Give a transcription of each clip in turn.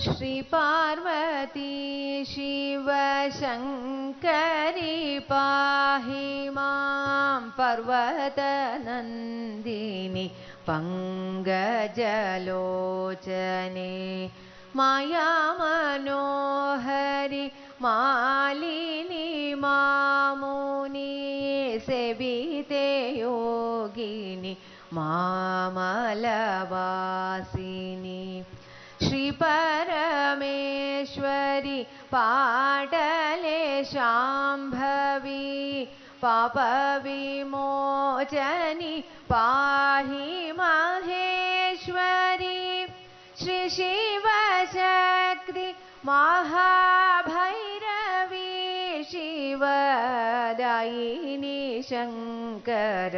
श्रीपार्वती शिवशङ्करि पाहि मां पर्वतनन्दिनि पङ्गजलोचने मायामनोहरि मालिनि मामुनि सेविते योगिनि मामलवासिनि श्रीपरमेश्वरि पाटले शाम्भवी पापविमोचनि पाहि महेश्वरी श्रीशिवशक्ति महाभैरवी शिवदायिनी शङ्कर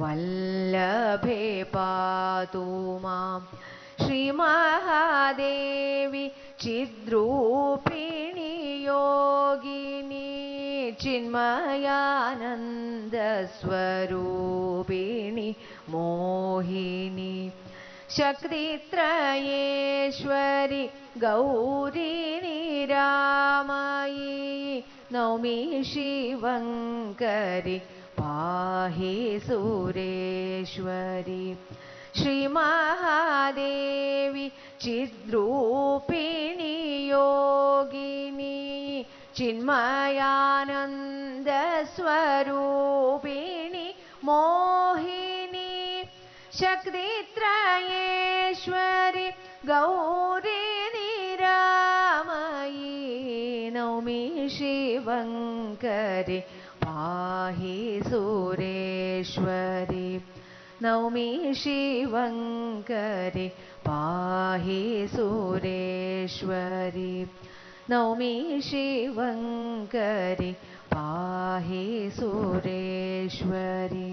वल्लभे पातु माम्। श्रीमहादेवी चिद्रूपिणि योगिनी चिन्मयानन्दस्वरूपिणि मोहिनी शक्तित्रयेश्वरि गौरी निरामयी नौमि शिवङ्करि पाहि सुरेश्वरि। श्रीमहादेवी चिद्रूपिणि योगिनी चिन्मयानन्दस्वरूपिणि मोहिनी शक्तित्रयेश्वरि गौरी निरामयी नौमि शिवङ्करि पाहि सुरेश्वरि नौमि शिवङ्करि पाहि सुरेश्वरि नौमि शिवङ्करि पाहि सुरेश्वरि